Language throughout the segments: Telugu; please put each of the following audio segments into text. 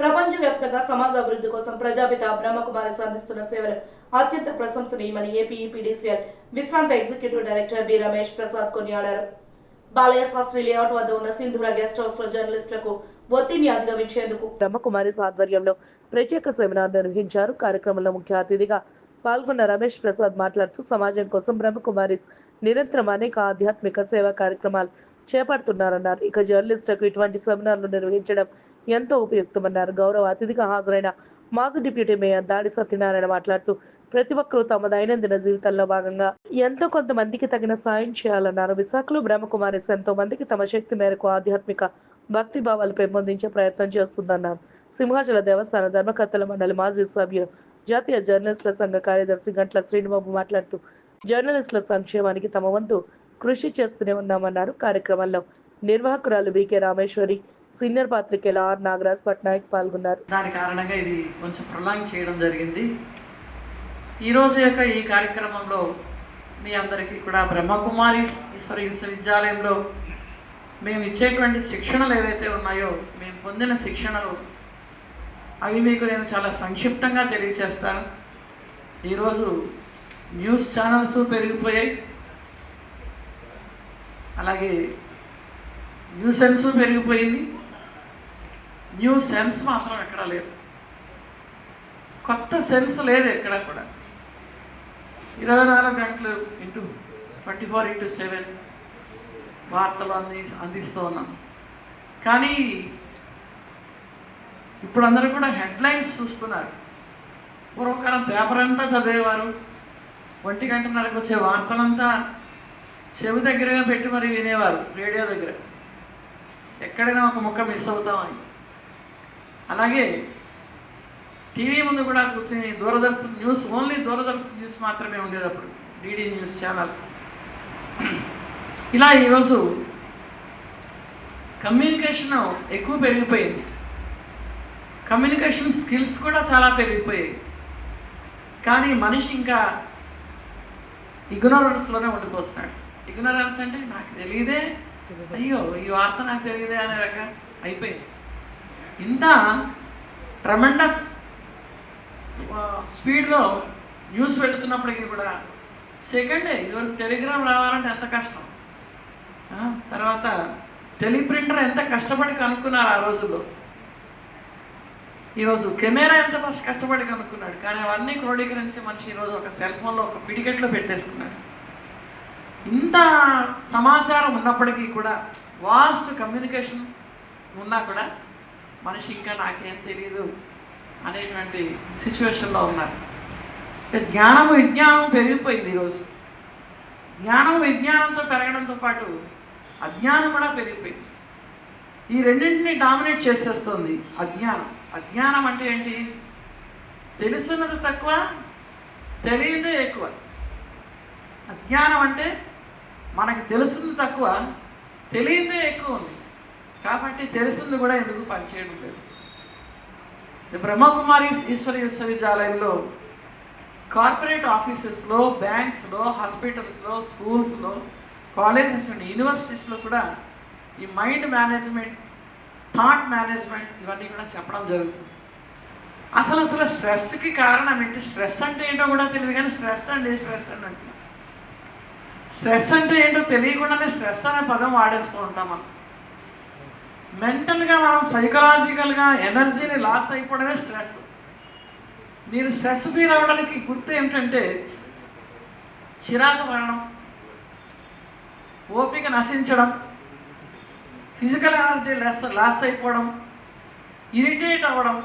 ప్రపంచవ్యాప్తంగా సమాజ అభివృద్ధి కోసం ప్రజాపిత బ్రహ్మకుమారి అందిస్తున్న సేవలు అత్యంత ప్రశంసనీయమని ఏపీ ఈపీడీసీఎల్ విశ్రాంత executive director B Ramesh Prasad కొనియాడారు. బాలయ్య శాస్త్రి లేఅవుట్ వద్ద ఉన్న సింధుర గెస్ట్ హౌస్లో జర్నలిస్టులకు ఒత్తిడిని అధిగమించేందుకు బ్రహ్మకుమారి ఆధ్వర్యంలో ప్రత్యేక సెమినార్ నిర్వహించారు. కార్యక్రమంలో ముఖ్య అతిథిగా పాల్గొన్న రమేష్ ప్రసాద్ మాట్లాడుతూ సమాజం కోసం బ్రహ్మకుమారిస్ నిరంతరం అనేక ఆధ్యాత్మిక సేవా కార్యక్రమాలు చేపడుతున్నారన్నారు. ఇక జర్నలిస్టులకు ఇటువంటి సెమినార్లు నిర్వహించడం ఎంతో ఉపయుక్తమన్నారు. గౌరవ అతిథిగా హాజరైన మాజీ డిప్యూటీ మేయర్ దాడి సత్యనారాయణ మాట్లాడుతూ ప్రతి ఒక్కరూ తమ దైనందిన జీవితంలో భాగంగా ఎంతో కొంతమందికి తగిన సాయం చేయాలన్నారు. విశాఖలో బ్రహ్మకుమారి ఎంతో మందికి తమ శక్తి మేరకు ఆధ్యాత్మిక భక్తి భావాలు పెంపొందించే ప్రయత్నం చేస్తుందన్నారు. సింహాచల దేవస్థాన ధర్మకర్తల మండలి మాజీ సభ్యులు జాతీయ జర్నలిస్టుల సంఘ కార్యదర్శి గంట్ల శ్రీనిబాబు మాట్లాడుతూ జర్నలిస్టుల సంక్షేమానికి తమ వంతు కృషి చేస్తూనే ఉన్నామన్నారు. కార్యక్రమంలో నిర్వాహకురాలు వికే రామేశ్వరి సీనియర్ పాత్రికేయులు ఆర్ నాగరాజ్ పట్నాయక్ పాల్గొన్నారు. దాని కారణంగా ఇది కొంచెం ప్రొలాంగ్ చేయడం జరిగింది. ఈరోజు యొక్క ఈ కార్యక్రమంలో మీ అందరికీ కూడా బ్రహ్మకుమారి ఈశ్వర విశ్వవిద్యాలయంలో మేము ఇచ్చేటువంటి శిక్షణలు ఏవైతే ఉన్నాయో మేము పొందిన శిక్షణలు అవి మీకు నేను చాలా సంక్షిప్తంగా తెలియచేస్తాను. ఈరోజు న్యూస్ ఛానల్స్ పెరిగిపోయాయి. అలాగే న్యూసెన్స్ పెరిగిపోయింది. న్యూ సెన్స్ మాత్రం ఎక్కడా లేదు. కొత్త సెన్స్ లేదు ఎక్కడ కూడా. ఇరవై నాలుగు గంటలు into twenty four into seven వార్తలు అంది అందిస్తూ ఉన్నాం. కానీ ఇప్పుడు అందరూ కూడా హెడ్లైన్స్ చూస్తున్నారు. పూర్వకాలం పేపర్ అంతా చదివేవారు. ఒంటి గంటన్నరకు వచ్చే వార్తలంతా చెవి దగ్గరగా పెట్టి మరి వినేవారు రేడియో దగ్గర. ఎక్కడైనా ఒక ముక్క మిస్ అవుతామని. అలాగే టీవీ ముందు కూడా కూర్చొని Doordarshan news only Doordarshan news మాత్రమే ఉండేది అప్పుడు. DD news channel. ఇలా ఈరోజు కమ్యూనికేషన్ ఎక్కువ పెరిగిపోయింది. కమ్యూనికేషన్ స్కిల్స్ కూడా చాలా పెరిగిపోయాయి. కానీ మనిషి ఇంకా ఇగ్నోరెన్స్లోనే ఉండిపోతున్నాడు. ఇగ్నోరెన్స్ అంటే నాకు తెలియదే. అయ్యో ఈ వార్త నాకు తెలియదే అనే రకం అయిపోయింది. ఇంత ట్రమెండస్ స్పీడ్లో న్యూస్ వెళుతున్నప్పటికీ కూడా సెకండే ఇదివరకు టెలిగ్రామ్ రావాలంటే ఎంత కష్టం? తర్వాత టెలిప్రింటర్ ఎంత కష్టపడి కనుక్కున్నారు ఆ రోజుల్లో? ఈరోజు కెమెరా ఎంత ఫస్ట్ కష్టపడి కనుక్కున్నాడు? కానీ అవన్నీ క్రోడీకరించి మనిషి ఈరోజు ఒక సెల్ ఫోన్లో ఒక పిడికెట్లో పెట్టేసుకున్నాడు. ఇంత సమాచారం ఉన్నప్పటికీ కూడా వాస్ట్ కమ్యూనికేషన్ ఉన్నా కూడా మనిషి ఇంకా నాకేం తెలియదు అనేటువంటి సిచ్యువేషన్లో ఉన్నారు. జ్ఞానం విజ్ఞానం పెరిగిపోయింది ఈరోజు. జ్ఞానం విజ్ఞానంతో పెరగడంతో పాటు అజ్ఞానం కూడా పెరిగిపోయింది. ఈ రెండింటిని డామినేట్ చేసేస్తుంది అజ్ఞానం. అజ్ఞానం అంటే ఏంటి? తెలుసున్నది తక్కువ తెలియదే ఎక్కువ. అజ్ఞానం అంటే మనకి తెలుస్తుంది తక్కువ తెలియదే ఎక్కువ ఉంది. కాబట్టి తెలుస్తుంది కూడా ఎందుకు పనిచేయడం లేదు. బ్రహ్మకుమారి ఈశ్వర విశ్వవిద్యాలయంలో కార్పొరేట్ ఆఫీసెస్లో బ్యాంక్స్లో హాస్పిటల్స్లో స్కూల్స్లో కాలేజెస్ అండ్ యూనివర్సిటీస్లో కూడా ఈ మైండ్ మేనేజ్మెంట్ థాట్ మేనేజ్మెంట్ ఇవన్నీ కూడా చెప్పడం జరుగుతుంది. అసలు అసలు స్ట్రెస్కి కారణం ఏంటి? స్ట్రెస్ అంటే ఏంటో కూడా తెలియదు కానీ స్ట్రెస్ అండి స్ట్రెస్ అని అంటున్నాం. స్ట్రెస్ అంటే ఏంటో తెలియకుండానే స్ట్రెస్ అనే పదం వాడేస్తూ ఉంటాం మనం. మెంటల్గా మనం సైకలాజికల్గా ఎనర్జీని లాస్ అయిపోవడమే స్ట్రెస్. మీరు స్ట్రెస్ ఫీల్ అవ్వడానికి గుర్తు ఏమిటంటే చిరాకు పడడం ఓపిక నశించడం ఫిజికల్ ఎనర్జీ లెస్ లాస్ అయిపోవడం ఇరిటేట్ అవ్వడం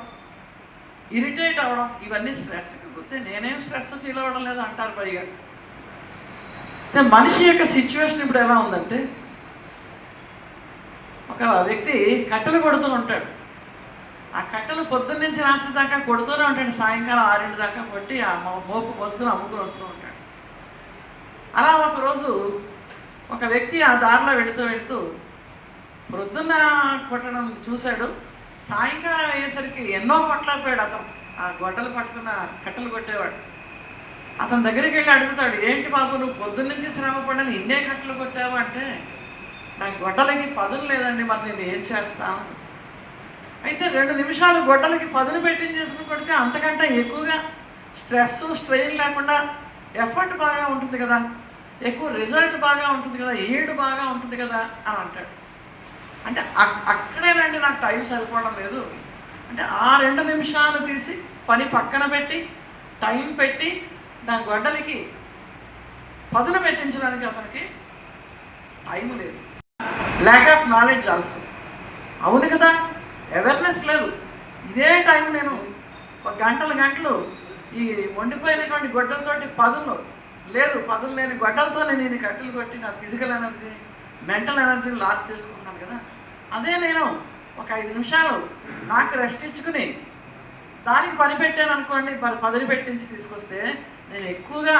ఇరిటేట్ అవ్వడం ఇవన్నీ స్ట్రెస్కి గుర్తే నేనేం స్ట్రెస్ ఫీల్ అవ్వడం లేదు అంటారు పైగా మనిషి యొక్క సిచ్యువేషన్ ఇప్పుడు ఎలా ఉందంటే ఒక వ్యక్తి కట్టెలు కొడుతూ ఉంటాడు. ఆ కట్టెలు పొద్దున్న నుంచి రాత్రి దాకా కొడుతూనే ఉంటాడు. సాయంకాలం ఆరింటి దాకా కొట్టి ఆ మోపు పోసుకుని అమ్ముకుని వస్తూ ఉంటాడు. అలా ఒకరోజు ఒక వ్యక్తి ఆ దారిలో వెళుతూ వెళుతూ ప్రొద్దున్న కొట్టడం చూశాడు. సాయంకాలం అయ్యేసరికి ఎన్నో కొట్టలేకపోయాడు అతను. ఆ గొడ్డలు పట్టుకున్న కట్టెలు కొట్టేవాడు. అతని దగ్గరికి వెళ్ళి అడుగుతాడు ఏంటి బాబు నువ్వు పొద్దున్న శ్రమ పడని ఇన్నే కట్టలు కొట్టావు? అంటే నాకు గొడ్డలకి పదులు లేదండి మరి నేను ఏం చేస్తాను? అయితే రెండు నిమిషాలు గొడ్డలకి పదును పెట్టింది కొడితే అంతకంటే ఎక్కువగా స్ట్రెస్ స్ట్రెయిన్ లేకుండా ఎఫర్ట్ బాగా ఉంటుంది కదా ఎక్కువ రిజల్ట్ బాగా ఉంటుంది కదా ఏడు బాగా ఉంటుంది కదా అని అంటాడు. అంటే అక్- అక్కడేనండి నాకు టైం సరిపోవడం లేదు. అంటే ఆ రెండు నిమిషాలు తీసి పని పక్కన పెట్టి టైం పెట్టి నా గొడ్డలికి పదును పెట్టించడానికి అతనికి టైం లేదు. ల్యాక్ ఆఫ్ నాలెడ్జ్ ఆల్సో అవును కదా? అవేర్నెస్ లేదు. ఇదే టైం నేను ఒక గంటలు గంటలు ఈ వండిపోయినటువంటి గొడ్డలతోటి పదులు లేదు పదులు లేని గొడ్డలతోనే నేను కట్టెలు కొట్టి నా ఫిజికల్ ఎనర్జీని మెంటల్ ఎనర్జీని లాస్ చేసుకుంటున్నాను కదా? అదే నేను ఒక ఐదు నిమిషాలు నాకు రెస్ట్ ఇచ్చుకుని దానికి పని పెట్టాను అనుకోండి పదిని పెట్టించి తీసుకొస్తే నేను ఎక్కువగా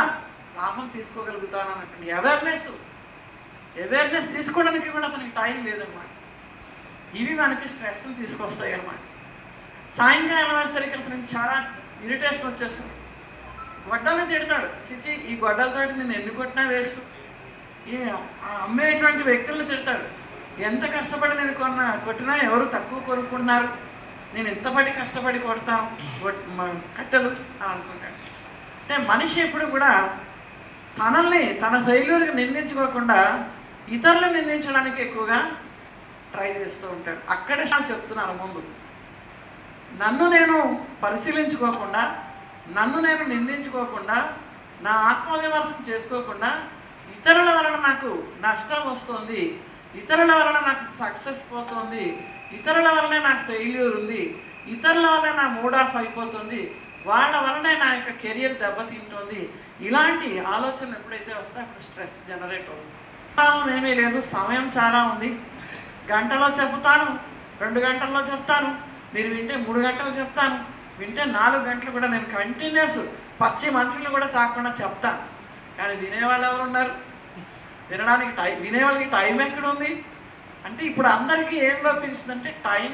లాభం తీసుకోగలుగుతాను అన్నటువంటి అవేర్నెస్ అవేర్నెస్ తీసుకోవడానికి కూడా అతనికి టైం లేదన్నమాట ఇవి మనకి స్ట్రెస్లు తీసుకొస్తాయి అన్నమాట. సాయంకాలం అయ్యేసరికి అతనికి చాలా ఇరిటేషన్ వచ్చేస్తుంది. గొడ్డలు తిడతాడు. చిచి ఈ గొడ్డలతో నేను ఎన్ని కొట్టినా వేస్ట్. ఈ ఆ అమ్మేటువంటి వ్యక్తులను తిడతాడు. ఎంత కష్టపడి నేను కొన్న కొట్టినా ఎవరు తక్కువ కొనుక్కున్నారు నేను ఎంతపడి కష్టపడి కొడతాను కొట్- కట్టెలు అనుకుంటాడు. అంటే మనిషి ఎప్పుడు కూడా తనల్ని తన ఫెయిల్యూర్కి నిందించుకోకుండా ఇతరులు నిందించడానికి ఎక్కువగా ట్రై చేస్తూ ఉంటాడు. అక్కడే నాకు చెప్తున్నాను ముందు. నన్ను నేను పరిశీలించుకోకుండా నన్ను నేను నిందించుకోకుండా నా ఆత్మవిమర్శం చేసుకోకుండా ఇతరుల వలన నాకు నష్టం వస్తుంది ఇతరుల వలన నాకు సక్సెస్ పోతుంది ఇతరుల వలనే నాకు ఫెయిల్యూర్ ఉంది ఇతరుల వలన నా మూడ్ ఆఫ్ అయిపోతుంది వాళ్ళ వలనే నా యొక్క కెరియర్ దెబ్బతింటుంది. ఇలాంటి ఆలోచనలు ఎప్పుడైతే వస్తే అప్పుడు స్ట్రెస్ జనరేట్ అవుతుంది. ఏమీ లేదు. సమయం చాలా ఉంది. గంటలో చెప్తాను రెండు గంటల్లో చెప్తాను మీరు వింటే మూడు గంటలు చెప్తాను వింటే నాలుగు గంటలు కూడా నేను కంటిన్యూస్ పచ్చి మనుషులు కూడా తాకుండా చెప్తాను కానీ వినేవాళ్ళు ఎవరు ఉన్నారు? వినడానికి టైం వినేవాళ్ళకి టైం ఎక్కడ ఉంది అంటే ఇప్పుడు అందరికీ ఏం లోపిస్తుందంటే టైం